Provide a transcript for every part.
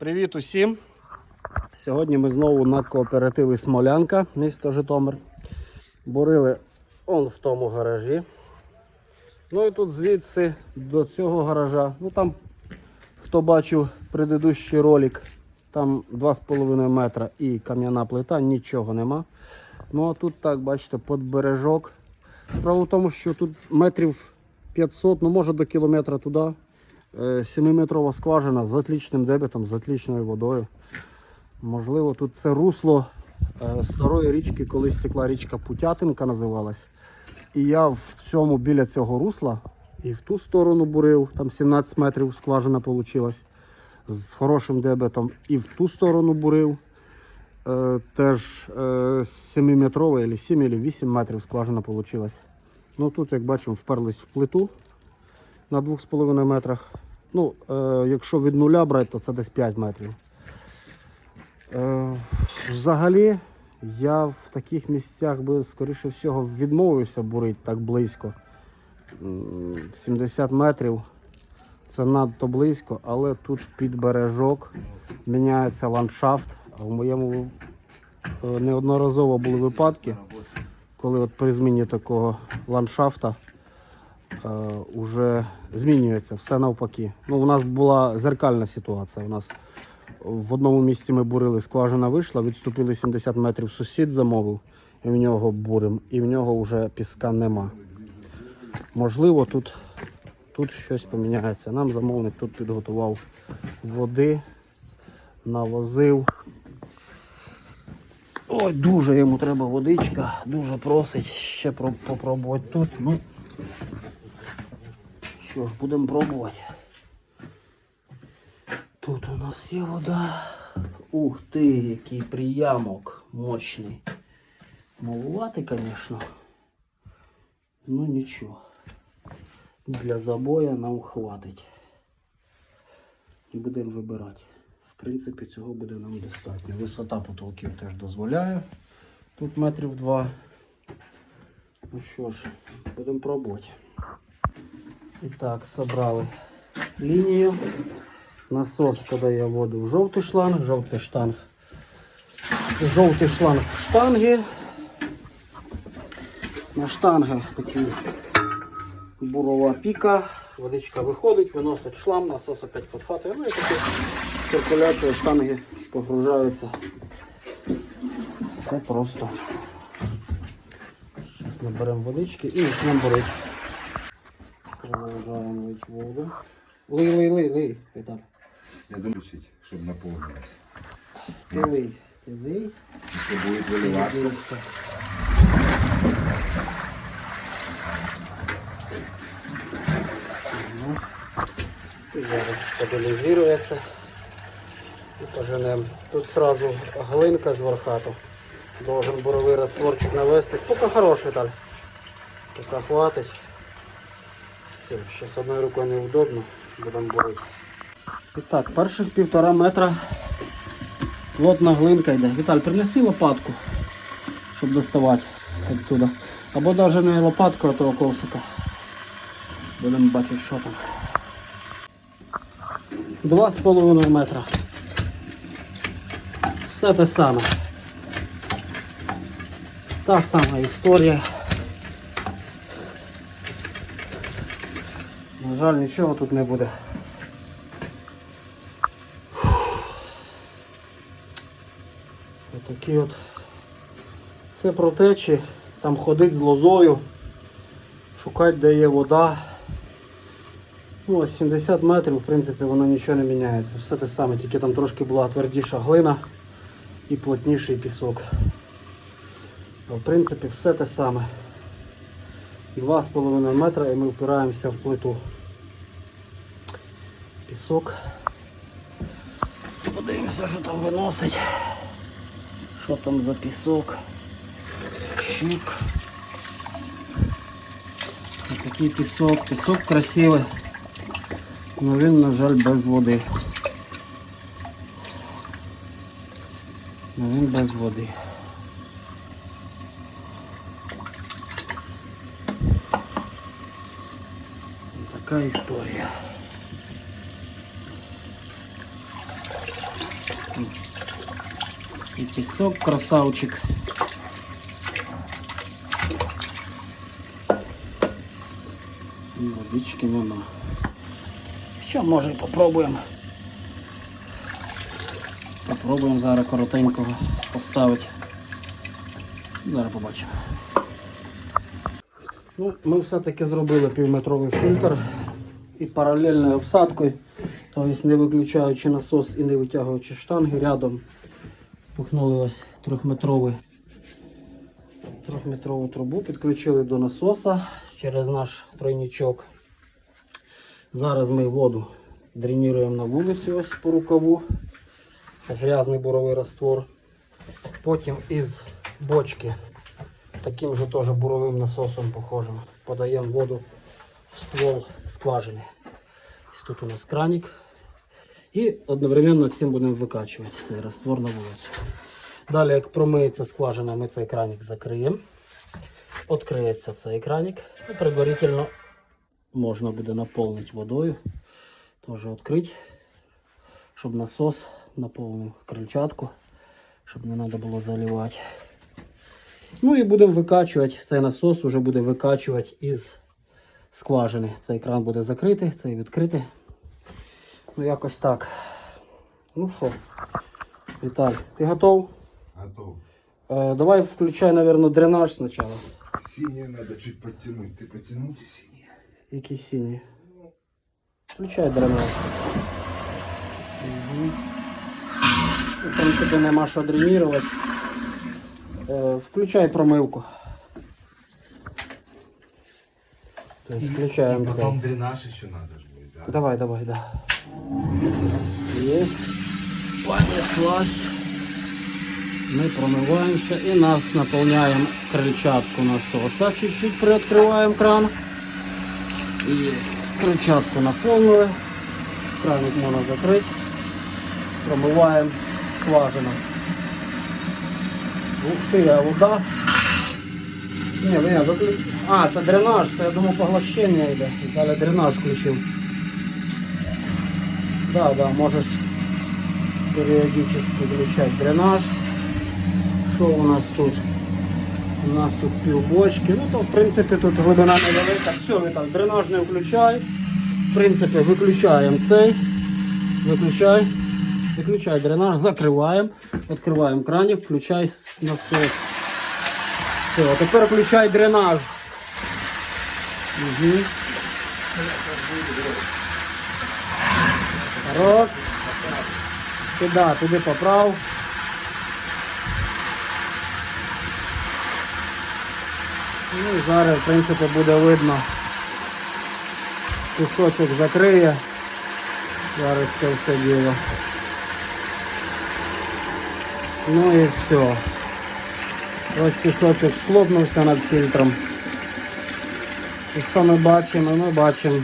Привіт усім! Сьогодні ми знову на кооперативі Смолянка, місто Житомир. Бурили он в тому гаражі. Ну і тут звідси до цього гаража. Ну там, хто бачив предыдущий ролик, там 2,5 метра і кам'яна плита, нічого нема. Ну а тут так, бачите, під бережок. Справа в тому, що тут метрів 500, ну може до кілометра туди. 7-метрова скважина з отличним дебетом, з отличною водою. Можливо, тут це русло е, старої річки, колись текла річка Путятинка називалась. І я в цьому біля цього русла і в ту сторону бурив, там 17 метрів скважина вийшла з хорошим дебетом. І в ту сторону бурив. Е, теж е, 7-метрова, 7 8 метрів скважина вийшла. Ну тут, як бачимо, вперлись в плиту на 2,5 метрах. Ну, е, якщо від нуля брати, то це десь 5 метрів. Е, взагалі, я в таких місцях би, скоріше всього, відмовився бурити так близько. 70 метрів це надто близько, але тут під бережок міняється ландшафт. В моєму е, неодноразово були випадки, коли от при зміні такого ландшафта е, уже змінюється все навпаки. Ну, у нас була зеркальна ситуація. У нас в одному місці ми бурили, скважина вийшла, відступили 70 метрів, сусід замовив, і в нього бурим, і в нього вже піска нема. Можливо, тут, тут щось поміняється. Нам замовник тут підготував води, навозив. Ой, дуже йому треба водичка, дуже просить ще про- попробувати тут. Ну, що ж, будемо пробувати. Тут у нас є вода. Ух ти, який приямок мощний. Малувати, звісно. Ну нічого. Для забоя нам хватить. І будемо вибирати. В принципі, цього буде нам достатньо. Висота потолків теж дозволяє. Тут метрів два. Ну що ж, будемо пробувати. І так, собрали лінію. Насос подає воду в жовтий шланг, жовтий штанг. Жовтий шланг в штанги. На штангах такі бурова піка. Водичка виходить, виносить шлам, насос опять підхватує. Ну і такі циркуляція, штанги погружаються. Все просто. Зараз наберемо водички і почнемо бурити. Лить воду. Лий, лий, лий, лий, Віталь. Я думаю, щоб наповнилось. Ти лий, ти лий. Якщо буде виливатися, Ну, Зараз стабілізується. І поженемо. Тут сразу глинка з верхату. Должен буровий растворчик навестись. Поки хороший, Віталь. Поки хватить. Все, зараз одною рукою неудобно. Будемо бурити. І так, перших півтора метра плотна глинка йде. Віталь, принеси лопатку, щоб доставати оттуда. Або навіть не лопатку, а того ковшика. Будемо бачити, що там. Два з половиною метра. Все те саме. Та сама історія. На жаль, нічого тут не буде. Отакі от. Це протечі, там ходить з лозою, шукати де є вода. Ну, ось 70 метрів, в принципі, воно нічого не міняється. Все те саме, тільки там трошки була твердіша глина і плотніший пісок. А в принципі, все те саме. 2,5 метра і ми впираємося в плиту. Пісок. Подивимося, що там виносить. Що там за пісок? Щук. Такий пісок. Пісок красивий. але він, на жаль, без води. Но він без води. Така історія. І тісок, красавчик. І Водички нема. Що може попробуємо? Попробуємо зараз коротенького поставити. Зараз побачимо. Ну, ми все-таки зробили півметровий фільтр і паралельною обсадкою, тобто не виключаючи насос і не витягуючи штанги, рядом пухнули ось трьохметровий трьохметрову трубу, підключили до насоса через наш тройничок. Зараз ми воду дренуємо на вулицю ось по рукаву. Грязний буровий раствор. Потім із бочки таким же теж буровим насосом похожим подаємо воду в ствол скважини. Тут у нас краник. І одновременно цим будемо викачувати цей раствор на вулицю. Далі, як промиється скважина, ми цей краник закриємо. Відкриється цей краник. І предварительно можна буде наповнити водою. Теж відкрити, щоб насос наповнив крильчатку, щоб не треба було заливати. Ну і будемо викачувати. Цей насос вже буде викачувати із скважини. Цей кран буде закритий, цей відкритий. Ну якось так. Ну що, Віталь, ти готов? Готов. Е, давай включай, наверное, дренаж спочатку. Синее надо чуть подтянуть. Ты подтянуть и синее. Який синій? Включай дренаж. Угу. В принципі, нема що дренувати. Е, включай промивку. Тобто включаємо це. потом дренаж еще надо же будет, да? Давай, давай, да. Есть. Понеслась. Мы промываемся и нас наполняем крыльчатку насоса. Чуть-чуть приоткрываем кран. И крыльчатку наполнили. Краник можно закрыть. Промываем скважину. Ух ты, а вода. Не, ні, закли... А, це дренаж, це я думав поглощення йде. Далі дренаж включив. Да, да, можеш періодично включати дренаж. Що у нас тут? У нас тут півбочки. Ну то в принципі тут глибина невелика. Все, Віталь, дренаж не включай. В принципі, виключаємо цей. Виключай. Виключай дренаж, закриваємо. Відкриваємо краник, включай насос. Все, а тепер включай дренаж. Угу. Рот. Сюда, туди поправ. Ну і зараз, в принципі, буде видно. Кусочок закриє. Зараз це все діло. Ну і все. Ось пісочок схлопнувся над фільтром. І що ми бачимо? Ми бачимо,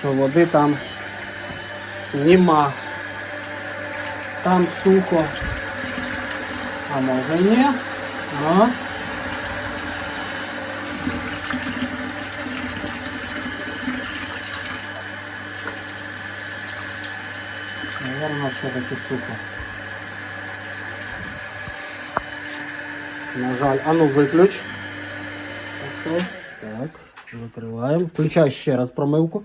що води там нема. Там сухо. А може ні? А? Наверное, все-таки сухо. На жаль, а ну виключ. Так, Так, закриваємо. Включай ще раз промивку.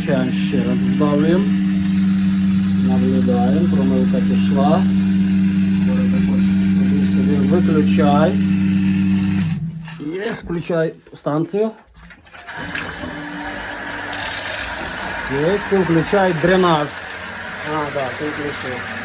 Включаємо ще раз, вдавлюємо. Наблюдаємо, промивка пішла. Виключай. Є, включай станцію. Є, включай дренаж. А, да, ти включив.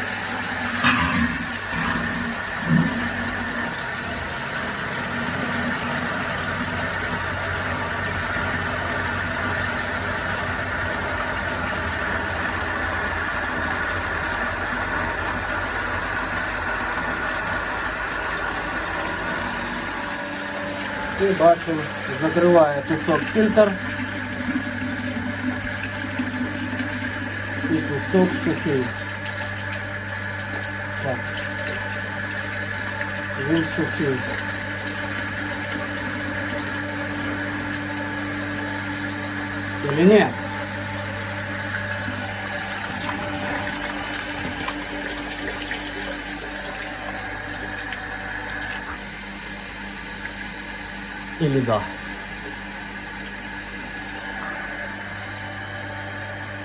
І бачимо, закриває пісок фільтр. І пісок сухий. Так. Він сухий. Или ні? Или да.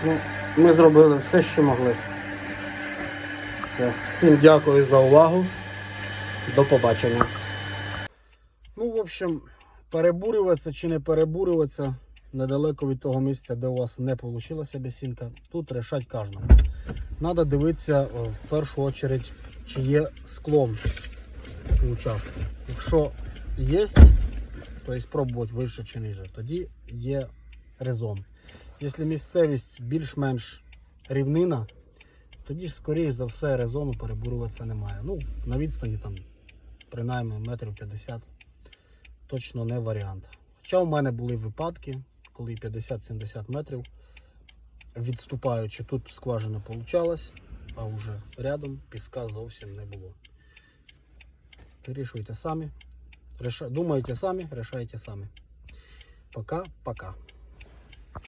Ну, ми зробили все, що могли. Все. Всім дякую за увагу. До побачення. Ну, в общем, перебурюватися чи не перебурюватися недалеко від того місця, де у вас не вийшла бесінка, тут рішать кожному. Треба дивитися в першу чергу, чи є склон у участку. Якщо є, то є спробувати вище чи ниже, тоді є резон. Якщо місцевість більш-менш рівнина, тоді ж, скоріш за все, резону перебурюватися немає. Ну, на відстані там, принаймні, метрів 50 точно не варіант. Хоча в мене були випадки, коли 50-70 метрів, відступаючи, тут скважина получалась, а вже рядом піска зовсім не було. Вирішуйте самі. Реша... Думайте сами, решайте сами. Пока-пока.